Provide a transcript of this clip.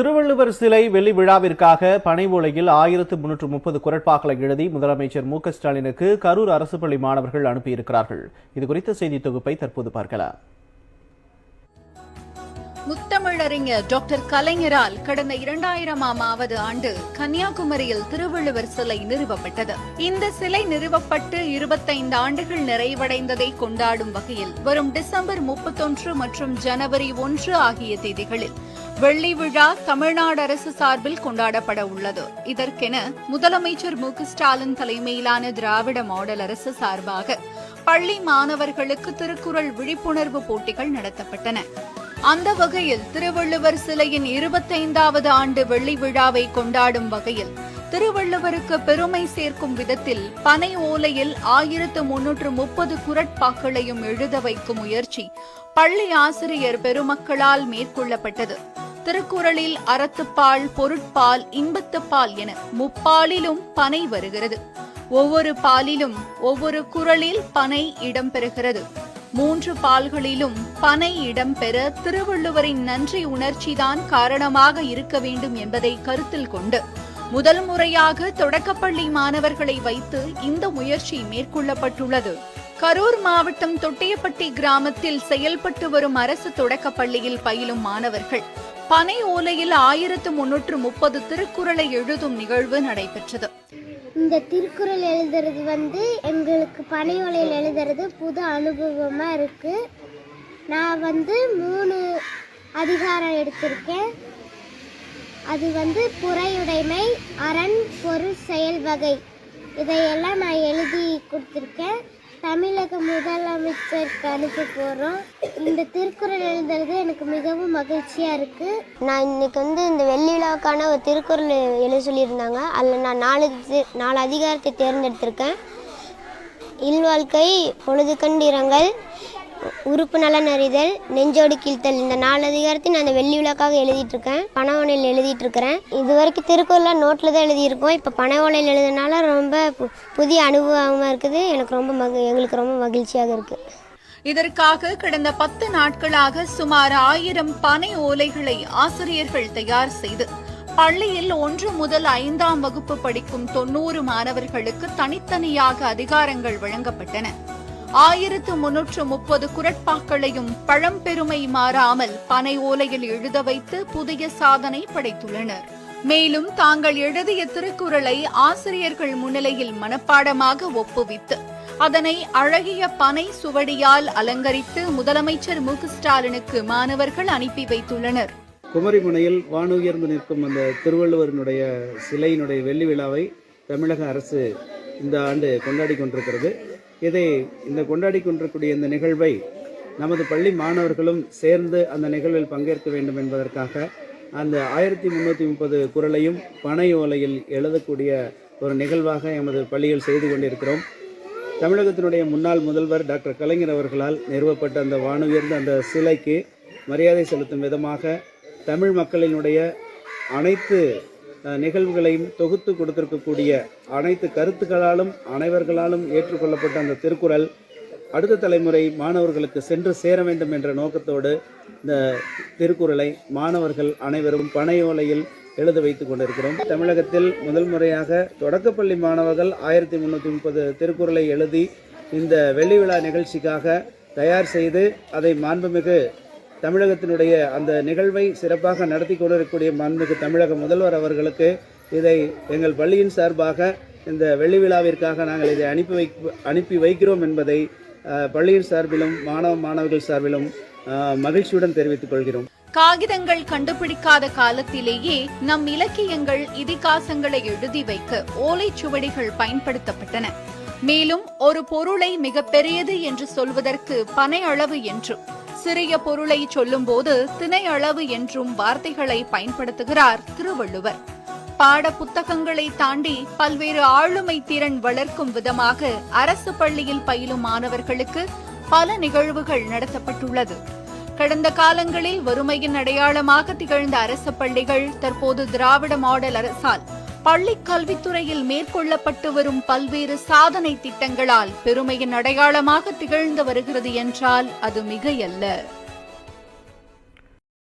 திருவள்ளுவர் சிலை வெள்ளி விழாவிற்காக பனை ஓலையில் ஆயிரத்து முன்னூற்று முப்பது குரட்பாக்களை எழுதி முதலமைச்சர் மு க ஸ்டாலினுக்கு கரூர் அரசு பள்ளி மாணவர்கள் அனுப்பியிருக்கிறார்கள். இது குறித்த செய்தி தொகுப்பை தற்போது பார்க்கலாம். முத்தமிழறிஞர் டாக்டர் கலைஞரால் கடந்த இரண்டாயிரமாம் ஆவது ஆண்டு கன்னியாகுமரியில் திருவள்ளுவர் சிலை நிறுவப்பட்டது. இந்த சிலை நிறுவப்பட்டு இருபத்தைந்து ஆண்டுகள் நிறைவடைந்ததை கொண்டாடும் வகையில் வரும் டிசம்பர் முப்பத்தொன்று மற்றும் ஜனவரி ஒன்று ஆகிய தேதிகளில் வெள்ளி விழா தமிழ்நாடு அரசு சார்பில் கொண்டாடப்பட உள்ளது. இதற்கென முதலமைச்சர் மு ஸ்டாலின் தலைமையிலான திராவிட மாடல் அரசு சார்பாக பள்ளி மாணவர்களுக்கு திருக்குறள் விழிப்புணர்வு போட்டிகள் நடத்தப்பட்டன. அந்த வகையில் திருவள்ளுவர் சிலையின் இருபத்தைந்தாவது ஆண்டு வெள்ளி விழாவை கொண்டாடும் வகையில் திருவள்ளுவருக்கு பெருமை சேர்க்கும் விதத்தில் பனை ஓலையில் ஆயிரத்து முன்னூற்று முப்பது குரட்பாக்களையும் எழுத வைக்கும் முயற்சி பள்ளி ஆசிரியர் பெருமக்களால் மேற்கொள்ளப்பட்டது. திருக்குறளில் அறத்துப்பால் பொருட்பால் இன்பத்துப்பால் என முப்பாலிலும் பனை வருகிறது. ஒவ்வொரு பாலிலும் ஒவ்வொரு குறளில் பனை இடம்பெறுகிறது. மூன்று பால்களிலும் பனை இடம்பெற திருவள்ளுவரின் நன்றி உணர்ச்சிதான் காரணமாக இருக்க வேண்டும் என்பதை கருத்தில் கொண்டு முதல் முறையாக தொடக்கப்பள்ளி மாணவர்களை வைத்து இந்த முயற்சி மேற்கொள்ளப்பட்டுள்ளது. கரூர் மாவட்டம் தொட்டியப்பட்டி கிராமத்தில் செயல்பட்டு வரும் அரசு தொடக்கப்பள்ளியில் பயிலும் மாணவர்கள் பனை ஓலையில் ஆயிரத்து முன்னூற்று முப்பது திருக்குறளை எழுதும் நிகழ்வு நடைபெற்றது. இந்த திருக்குறள் எழுதுறது வந்து எங்களுக்கு பனை ஓலையில் எழுதுறது புது அனுபவமாக இருக்குது நான் வந்து மூணு அதிகாரம் எடுத்திருக்கேன். அது வந்து புறையுடைமை அரண் பொருள் செயல் வகை. இதையெல்லாம் நான் எழுதி கொடுத்துருக்கேன். தமிழக முதலமைச்சருக்கு அனுப்ப போகிறோம் இந்த திருக்குறள் எழுதுறது எனக்கு மிகவும் மகிழ்ச்சியாக இருக்குது நான் இன்னைக்கு வந்து இந்த வெள்ளி விழாவுக்கான ஒரு திருக்குறள் எழுத சொல்லியிருந்தாங்க. அதில் நான் நாலு நாலு அதிகாரத்தை தேர்ந்தெடுத்திருக்கேன். இல்வாழ்க்கை பொழுது கண்டிரங்கள் உறுப்பு நலன் அறிதல் நெஞ்சோடு கீழ்த்தல். இந்த நாலு அதிகாரத்தையும் நான் அந்த வெள்ளி விளக்காக எழுதிட்டு இருக்கேன் பனை ஓலையில் எழுதிட்டு இருக்கிறேன் இது வரைக்கும் திருக்குறளில் நோட்டில் தான் எழுதியிருக்கோம். இப்போ பனை ஓலையில் எழுதுனால ரொம்ப பு- புதிய அனுபவமாக இருக்குது. எனக்கு ரொம்ப மகி எங்களுக்கு ரொம்ப மகிழ்ச்சியாக இருக்குது இதற்காக கடந்த பத்து நாட்களாக சுமார் ஆயிரம் பனை ஓலைகளை ஆசிரியர்கள் தயார் செய்து பள்ளியில் ஒன்று முதல் ஐந்தாம் வகுப்பு படிக்கும் தொன்னூறு மாணவர்களுக்கு தனித்தனியாக அதிகாரங்கள் வழங்கப்பட்டன. ஆயிரத்து முன்னூற்று முப்பது குரட்பாக்களையும் பழம்பெருமை மாறாமல் பனை ஓலையில் எழுத வைத்து புதிய சாதனை படைத்துள்ளனர். மேலும் தாங்கள் எழுதிய திருக்குறளை ஆசிரியர்கள் முன்னிலையில் மனப்பாடமாக ஒப்புவித்து அதனை அழகிய பனை சுவடியால் அலங்கரித்து முதலமைச்சர் மு ஸ்டாலினுக்கு மாணவர்கள் அனுப்பி வைத்துள்ளனர். குமரிமுனையில் வானுயர்ந்து நிற்கும் அந்த திருவள்ளுவரினுடைய சிலையினுடைய வெள்ளி விழாவை தமிழக அரசு இந்த ஆண்டு கொண்டாடி கொண்டிருக்கிறது. இதை இந்த கொண்டாடி கொண்டிருக்கக்கூடிய இந்த நிகழ்வை நமது பள்ளி மாணவர்களும் சேர்ந்து அந்த நிகழ்வில் பங்கேற்க வேண்டும் என்பதற்காக அந்த ஆயிரத்தி முந்நூற்றி முப்பது குரலையும் பனை ஓலையில் எழுதக்கூடிய ஒரு நிகழ்வாக எமது பள்ளியில் செய்து கொண்டிருக்கிறோம். தமிழகத்தினுடைய முன்னாள் முதல்வர் டாக்டர் கலைஞர் அவர்களால் நிறுவப்பட்ட அந்த வானுயர்ந்த அந்த சிலைக்கு மரியாதை செலுத்தும் விதமாக தமிழ் மக்களினுடைய அனைத்து நிகழ்வுகளையும் தொகுத்து கொடுத்திருக்கக்கூடிய அனைத்து கருத்துக்களாலும் அனைவர்களாலும் ஏற்றுக்கொள்ளப்பட்ட அந்த திருக்குறள் அடுத்த தலைமுறை மாணவர்களுக்கு சென்று சேர வேண்டும் என்ற நோக்கத்தோடு இந்த திருக்குறளை மாணவர்கள் அனைவரும் பனையோலையில் எழுத வைத்து கொண்டிருக்கிறோம். தமிழகத்தில் முதல் முறையாக தொடக்கப்பள்ளி மாணவர்கள் ஆயிரத்தி முந்நூற்றி முப்பது திருக்குறளை எழுதி இந்த வெள்ளி விழா நிகழ்ச்சிக்காக தயார் செய்து அதை மாண்புமிகு தமிழகத்தினுடைய அந்த நிகழ்வை சிறப்பாக நடத்தி கொண்டிருக்கக்கூடிய மாண்புமிகு தமிழக முதல்வர் அவர்களுக்கு இதை எங்கள் பள்ளியின் சார்பாக இந்த வெள்ளி விழாவிற்காக நாங்கள் இதை அனுப்பி வை அனுப்பி வைக்கிறோம் என்பதை அஹ், பள்ளியின் சார்பிலும் மாணவ மாணவர்கள் சார்பிலும் மகிழ்ச்சியுடன் தெரிவித்துக் கொள்கிறோம். காகிதங்கள் கண்டுபிடிக்காத காலத்திலேயே நம் இலக்கியங்கள் இதிகாசங்களை எழுதி வைக்க ஓலைச்சுவடிகள் பயன்படுத்தப்பட்டன. மேலும் ஒரு பொருளை மிக பெரியது என்று சொல்வதற்கு பனை அளவு என்றும் சிறிய பொருளை சொல்லும்போது திணை அளவு என்றும் வார்த்தைகளை பயன்படுத்துகிறார் திருவள்ளுவர். பாட புத்தகங்களை தாண்டி பல்வேறு ஆளுமை திறன் வளர்க்கும் விதமாக அரசு பள்ளியில் பயிலும் மாணவர்களுக்கு பல நிகழ்வுகள் நடத்தப்பட்டுள்ளது. கடந்த காலங்களில் வறுமையின் அடையாளமாக திகழ்ந்த அரசு பள்ளிகள் தற்போது திராவிட மாடல் அரசால் பள்ளி கல்வித்துறையில் மேற்கொள்ளப்பட்டு வரும் பல்வேறு சாதனை திட்டங்களால் பெருமையின் அடையாளமாக திகழ்ந்து வருகிறது என்றால் அது மிகையல்ல.